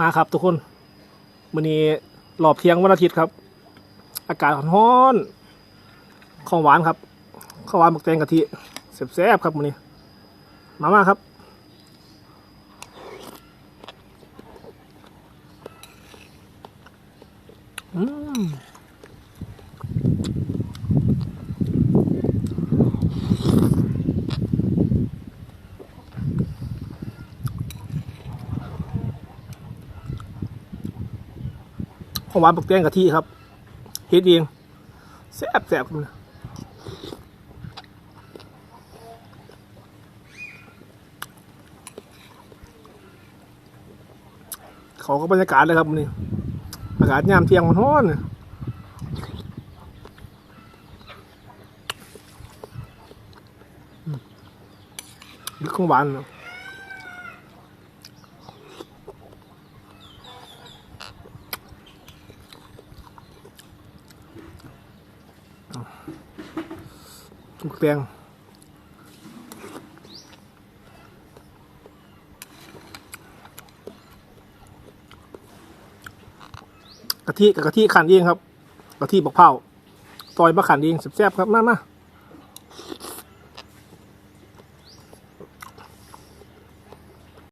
มาครับทุกคนวันนี้หลอบเที่ยงวันอาทิตย์ครับ อากาศร้อนของหวานครับข้าวหวานหมกแตงกะทิแซ่บๆครับวันนี้ มามาครับอืม ของหวานปักแตงกะทิครับเฮ็ดเองแซ่บแซ่บครับนะเขาก็บรรยากาศเลยครับนี่อากาศยามเที่ยงมันร้อนเนี่ยอืมดึกของหวานเนอะ ถูกแตงกะทิกับกะทิขันเองครับกะทิบอกเผาซอยมะขันเองแซ่บๆครับมามา